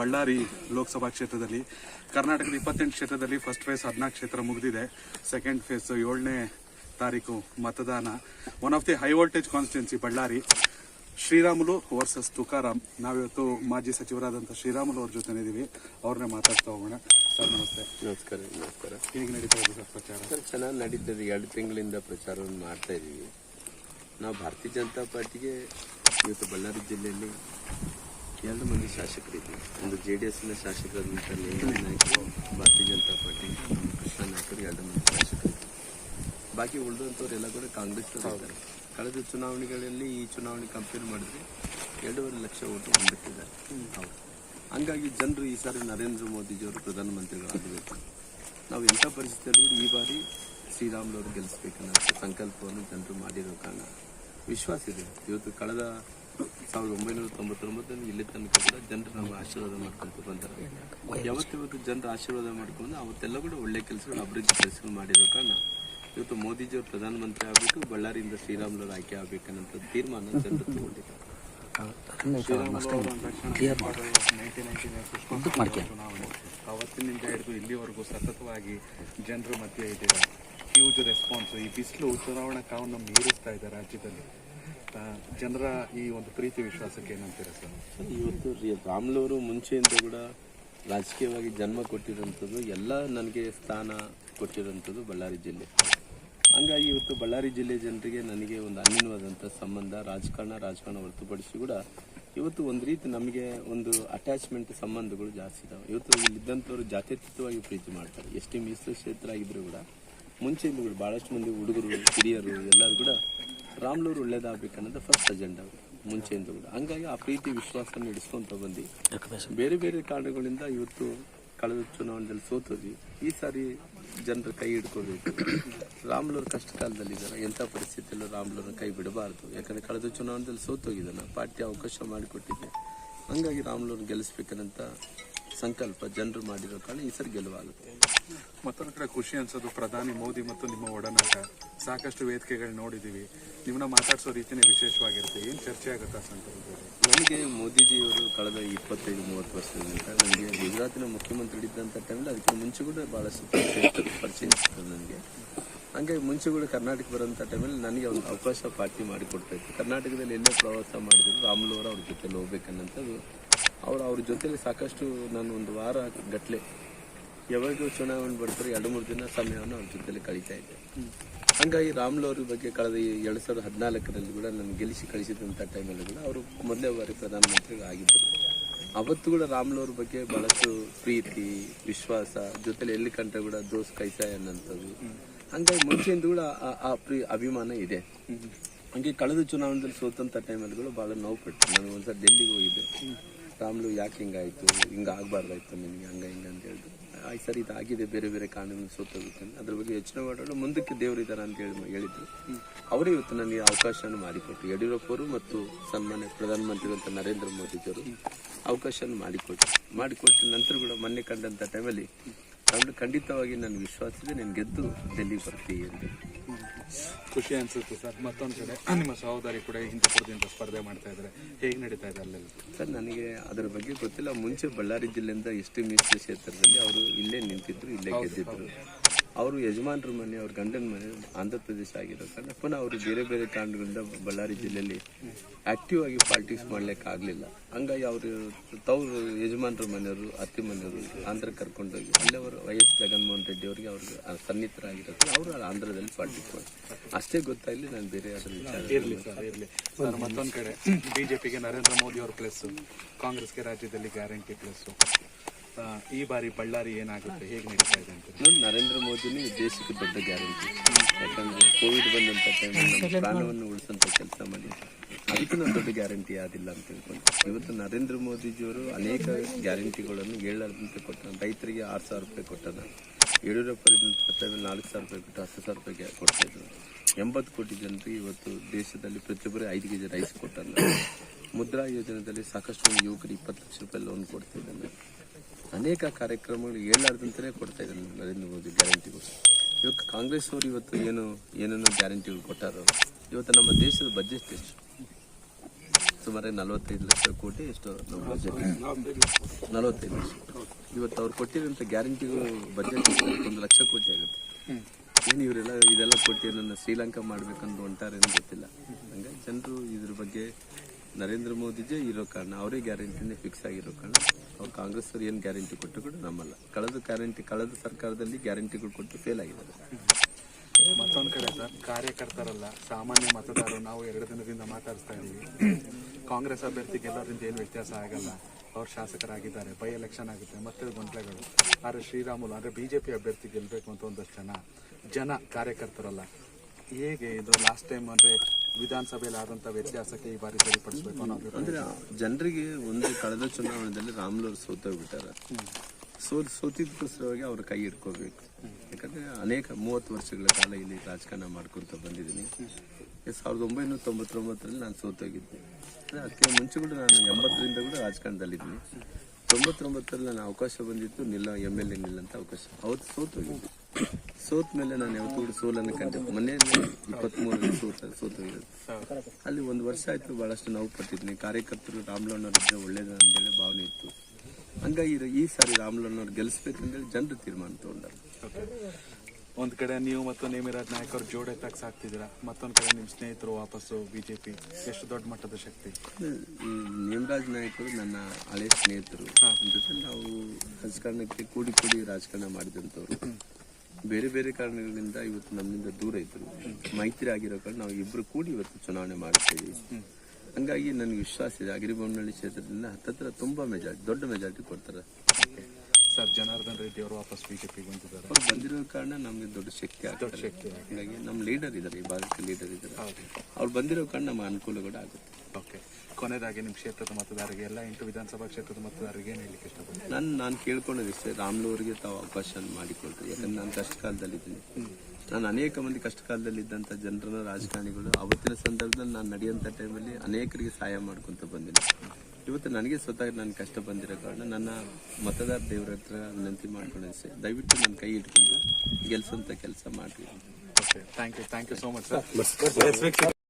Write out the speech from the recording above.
ಬಳ್ಳಾರಿ ಲೋಕಸಭಾ ಕ್ಷೇತ್ರದಲ್ಲಿ ಕರ್ನಾಟಕದ ಇಪ್ಪತ್ತೆಂಟು ಕ್ಷೇತ್ರದಲ್ಲಿ ಫಸ್ಟ್ ಫೇಸ್ ಹದಿನಾಲ್ಕು ಕ್ಷೇತ್ರ ಮುಗಿದಿದೆ. ಸೆಕೆಂಡ್ ಫೇಸ್ ಏಳನೇ ತಾರೀಕು ಮತದಾನ. One of the high voltage constituency Bellary. Sriramulu versus Tukaram. ನಾವಿವತ್ತು ಮಾಜಿ ಸಚಿವರಾದಂಥ ಶ್ರೀರಾಮುಲು ಅವ್ರ ಜೊತೆ ಇದ್ದೀವಿ ಅವ್ರನ್ನೇ ಮಾತಾಡ್ತಾ ಹೋಗೋಣ. ಸರ್ ನಮಸ್ತೆ. ನಮಸ್ಕಾರ ನಮಸ್ಕಾರ. ಹೇಗೆ ನಡೀತಾ ಇದೆ ಸರ್ ಪ್ರಚಾರ? ಸರ್ ಚೆನ್ನಾಗಿ ನಡೀತದೆ. ಎರಡು ತಿಂಗಳಿಂದ ಪ್ರಚಾರವನ್ನು ಮಾಡ್ತಾ ಇದ್ದೀವಿ ನಾವು ಭಾರತೀಯ ಜನತಾ ಪಾರ್ಟಿಗೆ ಇವತ್ತು ಬಳ್ಳಾರಿ ಜಿಲ್ಲೆಯಲ್ಲಿ ಎರಡು ಮಂದಿ ಶಾಸಕರಿದ್ದೀವಿ ಒಂದು ಜೆ ಡಿ ಎಸ್ನ ಶಾಸಕರಾದಂಥ ಲೇಖನ ನಾಯಕರು ಭಾರತೀಯ ಜನತಾ ಪಾರ್ಟಿ ಕೃಷ್ಣ ನಾಯಕರು ಎರಡು ಮಂದಿ ಶಾಸಕರು. ಬಾಕಿ ಉಳಿದಂಥವ್ರೆಲ್ಲ ಕೂಡ ಕಾಂಗ್ರೆಸ್ ಇದ್ದಾರೆ. ಕಳೆದ ಚುನಾವಣೆಗಳಲ್ಲಿ ಈ ಚುನಾವಣೆ ಕಂಪೇರ್ ಮಾಡಿದ್ರೆ ಎರಡೂವರೆ ಲಕ್ಷ ಓಟು ಹೊಂದಿಟ್ಟಿದ್ದಾರೆ ಹೌದು. ಹಂಗಾಗಿ ಜನರು ಈ ಸಾರಿ ನರೇಂದ್ರ ಮೋದಿಜಿಯವರು ಪ್ರಧಾನಮಂತ್ರಿಗಳಾಗಬೇಕು. ನಾವು ಎಂಥ ಪರಿಸ್ಥಿತಿಯಲ್ಲೂ ಈ ಬಾರಿ ಶ್ರೀರಾಮ್ಲವರು ಗೆಲ್ಲಿಸ್ಬೇಕನ್ನೋ ಸಂಕಲ್ಪವನ್ನು ಜನರು ಮಾಡಿರೋ ಕಾರಣ ವಿಶ್ವಾಸ ಇದೆ. ಇವತ್ತು ಕಳೆದ ಸಾವಿರದ ಒಂಬೈನೂರ ತೊಂಬತ್ತೊಂಬತ್ತರಲ್ಲಿ ಇಲ್ಲಿ ತನಕ ಕೂಡ ಜನರು ನಮ್ಮ ಆಶೀರ್ವಾದ ಮಾಡ್ಕೊಂತ ಬಂದರೆ ಯಾವತ್ತಿವತ್ತು ಜನರ ಆಶೀರ್ವಾದ ಮಾಡ್ಕೊಂಡು ಅವತ್ತೆಲ್ಲ ಕೂಡ ಒಳ್ಳೆ ಕೆಲಸಗಳು ಅಭಿವೃದ್ಧಿ ಕೆಲಸಗಳು ಮಾಡಿರೋ ಕಾರಣ ಇವತ್ತು ಮೋದಿಜಿಯವರು ಪ್ರಧಾನಮಂತ್ರಿ ಆಗಬೇಕು ಬಳ್ಳಾರಿಯಿಂದ ಶ್ರೀರಾಮ್ಲವರು ಆಯ್ಕೆ ಆಗಬೇಕನ್ನೋ ತೀರ್ಮಾನ ಜನರು ತಗೊಂಡಿದ್ದಾರೆ ಅವತ್ತಿನಿಂದ ಹಿಡಿದು ಇಲ್ಲಿವರೆಗೂ ಸತತವಾಗಿ ಜನರ ಮಧ್ಯೆ ಇದ್ದೀರಾ ಹ್ಯೂಜ್ ರೆಸ್ಪಾನ್ಸ್ ಈ ಬಿಸಿಲು ಚುನಾವಣಾ ಕಾವನ್ನು ಮೀರಿಸ್ತಾ ಇದೆ ರಾಜ್ಯದಲ್ಲಿ ಜನರ ಈ ಒಂದು ಪ್ರೀತಿ ವಿಶ್ವಾಸಕ್ಕೆ ಏನಂತೀರಾ ಸರ್? ಇವತ್ತು ರಾಮ್ಲವರು ಮುಂಚೆಯಿಂದ ಕೂಡ ರಾಜಕೀಯವಾಗಿ ಜನ್ಮ ಕೊಟ್ಟಿರೋಂಥದ್ದು ಎಲ್ಲ ನನಗೆ ಸ್ಥಾನ ಕೊಟ್ಟಿರೋಂಥದ್ದು ಬಳ್ಳಾರಿ ಜಿಲ್ಲೆ. ಹಂಗಾಗಿ ಇವತ್ತು ಬಳ್ಳಾರಿ ಜಿಲ್ಲೆ ಜನರಿಗೆ ನನಗೆ ಒಂದು ಅನ್ಯವಾದಂಥ ಸಂಬಂಧ, ರಾಜಕಾರಣ ರಾಜಕಾರಣ ಹೊರತುಪಡಿಸಿ ಕೂಡ ಇವತ್ತು ಒಂದು ರೀತಿ ನಮಗೆ ಒಂದು ಅಟ್ಯಾಚ್ಮೆಂಟ್ ಸಂಬಂಧಗಳು ಜಾಸ್ತಿ ಇದಾವೆ. ಇವತ್ತು ಇಲ್ಲಿದ್ದಂಥವ್ರು ಜಾತ್ಯತೀತವಾಗಿ ಪ್ರೀತಿ ಮಾಡ್ತಾರೆ. ಎಷ್ಟೇ ಮೀಸಲು ಕ್ಷೇತ್ರ ಆಗಿದ್ರು ಕೂಡ ಮುಂಚೆಯಿಂದ ಕೂಡ ಭಾಳಷ್ಟು ಮಂದಿ ಹುಡುಗರು, ಹಿರಿಯರು ಎಲ್ಲರೂ ಕೂಡ ರಾಮ್ಲೂರು ಒಳ್ಳೇದಾಗಬೇಕನ್ನೋದು ಫಸ್ಟ್ ಅಜೆಂಡಾ ಮುಂಚೆಯಿಂದ ಕೂಡ ಹಂಗಾಗಿ ಆ ಪ್ರೀತಿ, ವಿಶ್ವಾಸ ನಡೆಸ್ಕೊಂತ ಬಂದು ಬೇರೆ ಬೇರೆ ಕಾರಣಗಳಿಂದ ಇವತ್ತು ಕಳೆದ ಚುನಾವಣೆಯಲ್ಲಿ ಸೋತೋದ್ವಿ ಈ ಸಾರಿ ಜನರ ಕೈ ಹಿಡ್ಕೋಬೇಕು. ರಾಮ್ಲೂರು ಕಷ್ಟ ಕಾಲದಲ್ಲಿದ್ದಾರೆ ಎಂಥ ಪರಿಸ್ಥಿತಿಯಲ್ಲೂ ರಾಮ್ಲೂರನ್ನ ಕೈ ಬಿಡಬಾರ್ದು. ಯಾಕಂದ್ರೆ ಕಳೆದ ಚುನಾವಣೆಯಲ್ಲಿ ಸೋತೋಗಿದ್ದಾನೆ ಪಾರ್ಟಿ ಅವಕಾಶ ಮಾಡಿಕೊಟ್ಟಿದ್ದೆ. ಹಂಗಾಗಿ ರಾಮ್ಲೂರು ಗೆಲ್ಲಿಸ್ಬೇಕಂತ ಸಂಕಲ್ಪ ಜನರು ಮಾಡಿರೋ ಕಾರಣ ಈ ಸರಿ ಗೆಲುವಾಗುತ್ತೆ ಮತ್ತೊಂದು ಖುಷಿ ಅನ್ಸೋದು ಪ್ರಧಾನಿ ಮೋದಿ ಮತ್ತು ನಿಮ್ಮ ಒಡನಾಟ. ಸಾಕಷ್ಟು ವೇದಿಕೆಗಳು ನೋಡಿದೀವಿ. ನಿಮ್ಮನ್ನ ಮಾತಾಡಿಸೋ ರೀತಿನೇ ವಿಶೇಷವಾಗಿರುತ್ತೆ. ಏನು ಚರ್ಚೆ ಆಗುತ್ತೆ ಆ ಸಂದರ್ಭದಲ್ಲಿ ನನಗೆ ಮೋದಿಜಿಯವರು ಕಳೆದ ಇಪ್ಪತ್ತೈದು, ಮೂವತ್ತು ವರ್ಷದಿಂದ ನನಗೆ ಗುಜರಾತಿನ ಮುಖ್ಯಮಂತ್ರಿ ಇದ್ದಂಥ ಟೈಮಲ್ಲಿ ಅದಕ್ಕೆ ಮುಂಚೆ ಕೂಡ ಭಾಳಷ್ಟು ಪರಿಚಯ ನನಗೆ. ಹಂಗಾಗಿ ಮುಂಚೆ ಕೂಡ ಕರ್ನಾಟಕ ಬರೋಂಥ ಟೈಮಲ್ಲಿ ನನಗೆ ಒಂದು ಅವಕಾಶ ಪಾರ್ಟಿ ಮಾಡಿಕೊಡ್ತಾ ಕರ್ನಾಟಕದಲ್ಲಿ ಎಲ್ಲೇ ಪ್ರವಾಸ ಮಾಡಿದ್ರು ರಾಮುಲು ಅವರು ಅವ್ರ ಜೊತೆಲಿ ಹೋಗ್ಬೇಕನ್ನಂಥದ್ದು. ಅವ್ರು ಅವ್ರ ಜೊತೆಲಿ ಸಾಕಷ್ಟು ನಾನು ಒಂದು ವಾರ ಗಟ್ಟಲೆ ಯಾವಾಗ ಚುನಾವಣೆ ಬರ್ತಾರೆ ಎರಡು ಮೂರು ದಿನ ಸಮಯವನ್ನು ಅವ್ರ ಜೊತೆಲಿ ಕಳೀತಾ ಇದ್ದೆ. ಹಂಗಾಗಿ ರಾಮ್ಲು ಅವ್ರ ಬಗ್ಗೆ ಕಳೆದ ಎರಡು ಸಾವಿರದ ಹದಿನಾಲ್ಕರಲ್ಲಿ ಕೂಡ ನಾನು ಗೆಲ್ಲಿಸಿ ಕಳಿಸಿದಂಥ ಟೈಮಲ್ಲಿ ಕೂಡ ಅವರು ಮೊದಲೇ ಬಾರಿ ಪ್ರಧಾನಮಂತ್ರಿ ಆಗಿದ್ದರು. ಅವತ್ತು ಕೂಡ ರಾಮ್ಲು ಅವ್ರ ಬಗ್ಗೆ ಬಹಳಷ್ಟು ಪ್ರೀತಿ, ವಿಶ್ವಾಸ, ಜೊತೆಲಿ ಎಲ್ಲಿ ಕಂಡ್ರೆ ಕೂಡ ದೋಸ್ ಕೈಸಾಯ ಅನ್ನೋಂಥದ್ದು ಹಂಗಾಗಿ ಮುಂಚೆಯಿಂದ ಕೂಡ ಆ ಪ್ರೀ, ಅಭಿಮಾನ ಇದೆ. ಹಂಗೆ ಕಳೆದ ಚುನಾವಣೆಯಲ್ಲಿ ಸೋತಂಥ ಟೈಮಲ್ಲಿ ಕೂಡ ಭಾಳ ನೋವು ಪಟ್ಟು ನಾನು ಒಂದ್ಸಲ ಡೆಲ್ಲಿಗೆ ಹೋಗಿದ್ದೆ. ರಾಮ್ಲು ಯಾಕೆ ಹಿಂಗಾಯ್ತು? ಹಿಂಗೆ ಆಗಬಾರ್ದಾಯ್ತು ನಿನಗೆ ಹಂಗ ಹಿಂಗೆ ಅಂತ ಹೇಳಿದ್ರು ಆಯ್ತು ಸರ್, ಇದಾಗಿದೆ, ಬೇರೆ ಬೇರೆ ಕಾನೂನು ಸೋತೋಗುತ್ತೆ. ಅದ್ರ ಬಗ್ಗೆ ಯೋಚನೆ ಮಾಡೋಣ ಮುಂದಕ್ಕೆ ದೇವರಿದ್ದಾರೆ ಅಂತ ಹೇಳಿ, ಹೇಳಿದ್ರು. ಅವರೇ ಇವತ್ತು ನನಗೆ ಅವಕಾಶವನ್ನು ಮಾಡಿಕೊಟ್ರು. ಯಡಿಯೂರಪ್ಪರು ಮತ್ತು ಸನ್ಮಾನ್ಯ ಪ್ರಧಾನಮಂತ್ರಿಗಳಂತ ನರೇಂದ್ರ ಮೋದಿಜಿಯವರು ಅವಕಾಶವನ್ನು ಮಾಡಿಕೊಟ್ರು. ಮಾಡಿಕೊಟ್ಟ ನಂತರ ಕೂಡ ಮೊನ್ನೆ ಕಂಡಂಥ ಟೈಮಲ್ಲಿ ನಾನು ಖಂಡಿತವಾಗಿ ನನ್ನ ವಿಶ್ವಾಸ ಇದೆ ನಾನು ಗೆದ್ದು ಡೆಲ್ಲಿಗೆ ಬರ್ತೀವಿ ಅಂತ. ಖುಷಿ ಅನ್ಸುತ್ತೆ ಸರ್. ಮತ್ತೊಂದು ಕಡೆ ನಿಮ್ಮ ಸಹೋದರಿ ಕೂಡ ಹಿಂದೂಪುರದಿಂದ ಸ್ಪರ್ಧೆ ಮಾಡ್ತಾ ಇದ್ದಾರೆ. ಹೇಗೆ ನಡೀತಾ ಇದೆ ಅಲ್ಲೆಲ್ಲ? ಸರ್ ನನಗೆ ಅದರ ಬಗ್ಗೆ ಗೊತ್ತಿಲ್ಲ. ಮುಂಚೆ ಬಳ್ಳಾರಿ ಜಿಲ್ಲೆಯಿಂದ ಎಷ್ಟು ಮೀಸಲು ಕ್ಷೇತ್ರದಲ್ಲಿ ಅವರು ಇಲ್ಲೇ ನಿಂತಿದ್ರು ಇಲ್ಲೇ ಗೆದ್ದಿದ್ರು. ಅವರು ಯಜಮಾನ್ರ ಮನೆ, ಅವ್ರ ಗಂಡನ ಮನೆ ಆಂಧ್ರ ಪ್ರದೇಶ ಆಗಿರೋ ಕಾರಣ ಪುನಃ ಅವರು ಬೇರೆ ಬೇರೆ ಕಾರಣಗಳಿಂದ ಬಳ್ಳಾರಿ ಜಿಲ್ಲೆಯಲ್ಲಿ ಆಕ್ಟಿವ್ ಆಗಿ ಪಾಲಿಟಿಕ್ಸ್ ಮಾಡ್ಲಿಕ್ಕೆ ಆಗಲಿಲ್ಲ ಹಂಗಾಗಿ ಅವರು ತವರು ಯಜಮಾನ್ರ ಮನೆಯವರು, ಅತ್ತಿ ಮನೆಯವರು ಆಂಧ್ರ ಕರ್ಕೊಂಡೋಗಿ ಅಲ್ಲೇ ಅವರು ವೈ ಎಸ್ ಜಗನ್ಮೋಹನ್ ರೆಡ್ಡಿ ಅವರಿಗೆ ಅವ್ರಿಗೆ ಸನ್ನಿಹಿತರಾಗಿರೋದು ಅವರು ಆಂಧ್ರದಲ್ಲಿ ಪಾಲಿಟಿಕ್ಸ್ ಮಾಡಿ. ಅಷ್ಟೇ ಗೊತ್ತಾಗಲಿ ನಾನು ಬೇರೆ ಅದರ ವಿಚಾರ ಮತ್ತೊಂದು ಕಡೆ ಬಿಜೆಪಿಗೆ ನರೇಂದ್ರ ಮೋದಿ ಅವ್ರ ಪ್ಲಸ್ ಕಾಂಗ್ರೆಸ್ಗೆ ರಾಜ್ಯದಲ್ಲಿ ಗ್ಯಾರಂಟಿ ಪ್ಲಸ್ ಈ ಬಾರಿ ಬಳ್ಳಾರಿ ಏನಾಗುತ್ತೆ? ಹೇಗೆ ನಡೀತಾ ಇದೆ ಅಂತ. ನರೇಂದ್ರ ಮೋದಿನೇ ದೇಶಕ್ಕೆ ದೊಡ್ಡ ಗ್ಯಾರಂಟಿ. ಯಾಕಂದ್ರೆ ಕೋವಿಡ್ ಬಂದಂತ ಟೈಮಲ್ಲಿ ಪ್ರಾಣವನ್ನು ಉಳಿಸಂತ ಕೆಲಸ ಮಾಡಿ ಅದಕ್ಕೂ ನಾನು ದೊಡ್ಡ ಗ್ಯಾರಂಟಿ ಆದಿಲ್ಲ ಅಂತ ತಿಳ್ಕೊಂಡು. ಇವತ್ತು ನರೇಂದ್ರ ಮೋದಿಜಿಯವರು ಅನೇಕ ಗ್ಯಾರಂಟಿಗಳನ್ನು ಹೇಳದಂತೆ ಕೊಟ್ಟ ರೈತರಿಗೆ ಆರು ಸಾವಿರ ರೂಪಾಯಿ ಕೊಟ್ಟದ ಯಡಿಯೂರಪ್ಪ ಟೈಮಲ್ಲಿ ನಾಲ್ಕು ಸಾವಿರ ರೂಪಾಯಿ ಕೊಟ್ಟು ಹತ್ತು ಸಾವಿರ ರೂಪಾಯಿ ಕೊಡ್ತಾಯಿದ್ರು ಎಂಬತ್ತು ಕೋಟಿ ಜನರಿಗೆ ಇವತ್ತು ದೇಶದಲ್ಲಿ ಪ್ರತಿಯೊಬ್ಬರು ಐದು ಕೆ ಜಿ ರೈಸ್ ಕೊಟ್ಟಲ್ಲ ಮುದ್ರಾ ಯೋಜನೆಯಲ್ಲಿ ಸಾಕಷ್ಟು ಯುವಕರು ಇಪ್ಪತ್ತು ಲಕ್ಷ ರೂಪಾಯಿ ಲೋನ್ ಕೊಡ್ತಾ ಇದ್ದಾನೆ ಅನೇಕ ಕಾರ್ಯಕ್ರಮಗಳು ಹೇಳಲಾರ್ದಂತಲೇ ಕೊಡ್ತಾ ಇದ್ದಾರೆ ನರೇಂದ್ರ ಮೋದಿ ಗ್ಯಾರಂಟಿಗಳು ಇವತ್ತು ಕಾಂಗ್ರೆಸ್ ಅವರು ಇವತ್ತು ಏನು, ಏನೇನೋ ಗ್ಯಾರಂಟಿಗಳು ಕೊಟ್ಟಾರೋ, ಇವತ್ತು ನಮ್ಮ ದೇಶದ ಬಜೆಟ್ ಎಷ್ಟು? ಸುಮಾರು ನಲವತ್ತೈದು ಲಕ್ಷ ಕೋಟಿ ಎಷ್ಟು ನಮ್ಮ ಬಜೆಟ್ ನಲವತ್ತೈದು ಲಕ್ಷ. ಇವತ್ತು ಅವ್ರು ಕೊಟ್ಟಿರೋಂಥ ಗ್ಯಾರಂಟಿಗಳು ಬಜೆಟ್ ಒಂದು ಲಕ್ಷ ಕೋಟಿ ಆಗುತ್ತೆ. ಏನು ಇವರೆಲ್ಲ ಇದೆಲ್ಲ ಕೊಟ್ಟು ನನ್ನ ಶ್ರೀಲಂಕಾ ಮಾಡ್ಬೇಕಂತ ಹೊಂಟಾರೇನು ಗೊತ್ತಿಲ್ಲ. ಹಂಗಾಗಿ ಜನರು ಇದ್ರ ಬಗ್ಗೆ ನರೇಂದ್ರ ಮೋದಿಜೇ ಇರೋ ಕಾರಣ ಅವರೇ ಗ್ಯಾರಂಟಿನೇ ಫಿಕ್ಸ್ ಆಗಿರೋ ಕಾರಣ ಅವ್ರು ಕಾಂಗ್ರೆಸ್ ಅವ್ರು ಏನು ಗ್ಯಾರಂಟಿ ಕೊಟ್ಟು ಕೂಡ ನಮ್ಮಲ್ಲ. ಕಳೆದ ಗ್ಯಾರಂಟಿ ಕಳೆದ ಸರ್ಕಾರದಲ್ಲಿ ಗ್ಯಾರಂಟಿಗಳು ಕೊಟ್ಟು ಫೇಲ್ ಆಗಿದ್ದಾರೆ. ಮತ್ತೊಂದು ಕಡೆ ಸರ್, ಕಾರ್ಯಕರ್ತರಲ್ಲ, ಸಾಮಾನ್ಯ ಮತದಾರರು, ನಾವು ಎರಡು ದಿನದಿಂದ ಮಾತಾಡಿಸ್ತಾ ಇದ್ದೀವಿ. ಕಾಂಗ್ರೆಸ್ ಅಭ್ಯರ್ಥಿ ಗೆಲ್ಲೋದ್ರಿಂದ ಏನು ವ್ಯತ್ಯಾಸ ಆಗಲ್ಲ. ಅವ್ರು ಶಾಸಕರಾಗಿದ್ದಾರೆ, ಬೈ ಎಲೆಕ್ಷನ್ ಆಗುತ್ತೆ, ಮತ್ತೆ ಗೊಂದಲಗಳು. ಆದರೆ ಶ್ರೀರಾಮುಲು ಅಂದರೆ ಬಿ ಜೆ ಪಿ ಅಭ್ಯರ್ಥಿ ಗೆಲ್ಲಬೇಕು ಅಂತ ಒಂದಷ್ಟು ಜನ ಜನ ಕಾರ್ಯಕರ್ತರಲ್ಲ. ಹೇಗೆ ಇದು ಲಾಸ್ಟ್ ಟೈಮ್ ಅಂದರೆ ವಿಧಾನಸಭೆಯಲ್ಲಿ ಆದಂಥ ವ್ಯತ್ಯಾಸಕ್ಕೆ ಈ ಬಾರಿ ಸರಿಪಡಿಸಬೇಕು ಅನ್ನೋ ಅಭಿಪ್ರಾಯ? ಅಂದ್ರೆ ಜನರಿಗೆ ಒಂದು ಕಳೆದ ಚುನಾವಣೆಯಲ್ಲಿ ರಾಮ್ಲೂರ್ ಸೋತೋಗ್ಬಿಟ್ಟಾರ. ಸೋತ್ ಸೋತಿದ್ದಕ್ಕೋಸ್ಕರವಾಗಿ ಅವ್ರ ಕೈ ಇಟ್ಕೋಬೇಕು ಯಾಕಂದ್ರೆ ಅನೇಕ ಮೂವತ್ತು ವರ್ಷಗಳ ಕಾಲ ಇಲ್ಲಿ ರಾಜಕಾರಣ ಮಾಡ್ಕೊಂತ ಬಂದಿದ್ದೀನಿ. ಸಾವಿರದ ಒಂಬೈನೂರ ತೊಂಬತ್ತೊಂಬತ್ತರಲ್ಲಿ ನಾನು ಸೋತೋಗಿದ್ದೆ. ಅದಕ್ಕೆ ಮುಂಚೆ ಕೂಡ ನಾನು ಎಂಬತ್ತರಿಂದ ಕೂಡ ರಾಜಕಾರಣದಲ್ಲಿದ್ದೀನಿ. ತೊಂಬತ್ತೊಂಬತ್ತರಲ್ಲಿ ನಾನು ಅವಕಾಶ ಬಂದಿತ್ತು, ನಿಲ್ಲ ಎಂ ಎಲ್ ಎ ನಿಲ್ಲಂತ ಅವಕಾಶ. ಅವತ್ತು ಸೋತೋಗಿದ್ದೆ. ಸೋತ್ ಮೇಲೆ ನಾನು ಯಾವತ್ತೂ ಸೋಲನ್ನು ಕಂಡೆ ಮನೆಯಲ್ಲಿ ಇಪ್ಪತ್ತ್ಮೂರರಲ್ಲಿ ಸೋತ ಸೋತೋಗಿರೋದು. ಅಲ್ಲಿ ಒಂದು ವರ್ಷ ಆಯಿತು ಭಾಳಷ್ಟು ನೋವು ಪಟ್ಟಿದ್ದೀನಿ. ಕಾರ್ಯಕರ್ತರು ರಾಮ್ಲಣ್ಣವ್ರಿದ್ರೆ ಒಳ್ಳೇದು ಅಂತೇಳಿ ಭಾವನೆ ಇತ್ತು. ಹಂಗಾಗಿ ಈ ಸಾರಿ ರಾಮ್ಲಣ್ಣವ್ರು ಗೆಲ್ಲಿಸ್ಬೇಕಂತೇಳಿ ಜನರು ತೀರ್ಮಾನ ತಗೊಂಡರು. ಒಂದು ಕಡೆ ನೀವು ಮತ್ತು ನೇಮಿರಾಜ್ ನಾಯಕ್ ಅವ್ರ ಜೋಡೆ ತಾಕ್ಸ್ ಆಗ್ತಿದ್ದೀರಾ ಮತ್ತೊಂದು ಕಡೆ ನಿಮ್ಮ ಸ್ನೇಹಿತರು ವಾಪಸ್ಸು ಬಿಜೆಪಿ. ಎಷ್ಟು ದೊಡ್ಡ ಮಟ್ಟದ ಶಕ್ತಿ? ನೇಮರಾಜ್ ನಾಯಕರು ನನ್ನ ಹಳೆ ಸ್ನೇಹಿತರು. ಜೊತೆ ನಾವು ರಾಜಕಾರಣಕ್ಕೆ ಕೂಡಿ ಕೂಡಿ ರಾಜಕಾರಣ ಮಾಡಿದಂಥವ್ರು. ಬೇರೆ ಬೇರೆ ಕಾರಣಗಳಿಂದ ಇವತ್ತು ನಮ್ಮಿಂದ ದೂರ ಇದ್ರು. ಮೈತ್ರಿ ಆಗಿರೋ ಕಾರಣ ನಾವು ಇಬ್ರು ಕೂಡಿ ಇವತ್ತು ಚುನಾವಣೆ ಮಾಡ್ತೀವಿ. ಹಂಗಾಗಿ ನನಗೆ ವಿಶ್ವಾಸ ಇದೆ. ಅಗಿರಿಬೊಮ್ಮನಹಳ್ಳಿ ಕ್ಷೇತ್ರದಿಂದ ಹತ್ತತ್ರ ತುಂಬಾ ಮೆಜಾರಿಟಿ ದೊಡ್ಡ ಮೆಜಾರಿಟಿ ಕೊಡ್ತಾರೆ. ಸರ್ ಜನಾರ್ದನ್ ರೆಡ್ಡಿ ಅವರು ವಾಪಸ್ ಬಿಜೆಪಿಗೆ ಬಂದಿದ್ದಾರೆ. ಅವ್ರು ಬಂದಿರೋ ಕಾರಣ ನಮಗೆ ದೊಡ್ಡ ಶಕ್ತಿ ಶಕ್ತಿ ಹಾಗಾಗಿ ನಮ್ಮ ಲೀಡರ್ ಇದ್ದಾರೆ ಈ ಭಾರತದ ಲೀಡರ್ ಇದ್ದಾರೆ. ಅವ್ರು ಬಂದಿರೋ ಕಾರಣ ನಮ್ಮ ಅನುಕೂಲ ಕೂಡ ಆಗುತ್ತೆ. ಓಕೆ. ಕೊನೆಯದಾಗಿ ನಿಮ್ಮ ಕ್ಷೇತ್ರದ ಮತದಾರರಿಗೆ ಎಲ್ಲ ಎಂಟು ವಿಧಾನಸಭಾ ಕ್ಷೇತ್ರದ ಮತದಾರರಿಗೆ ಏನು ಹೇಳಲಿಕ್ಕೆ ಇಷ್ಟಪಡ್ತೀನಿ ನಾನು ನಾನು ಸರ್ ರಾಮ್ಲೂರಿಗೆ ತಾವು ಅವಕಾಶ ಮಾಡಿಕೊಡ್ತೀವಿ ಯಾಕಂದ್ರೆ ನಾನು ಕಷ್ಟ ಕಾಲದಲ್ಲಿದ್ದೀನಿ ನಾನು ಅನೇಕ ಮಂದಿ ಕಷ್ಟ ಕಾಲದಲ್ಲಿದ್ದಂಥ ಜನರನ್ನ ರಾಜಕಾರಣಿಗಳು ಅವತ್ತಿನ ಸಂದರ್ಭದಲ್ಲಿ ನಾನು ನಡೆಯುವಂಥ ಟೈಮಲ್ಲಿ ಅನೇಕರಿಗೆ ಸಹಾಯ ಮಾಡ್ಕೊಂತ ಬಂದಿನಿ. ಇವತ್ತು ನನಗೆ ಸ್ವತಃ ನನ್ನ ಕಷ್ಟ ಬಂದಿರೋ ಕಾರಣ ನನ್ನ ಮತದಾರ ದೇವರ ಹತ್ರ ವಿನಂತಿ ಸರ್ ದಯವಿಟ್ಟು ನನ್ನ ಕೈ ಇಟ್ಕೊಂಡು ಗೆಲ್ಸೋಂಥ ಕೆಲಸ ಮಾಡಿರಿ. Okay thank you thank you so much sir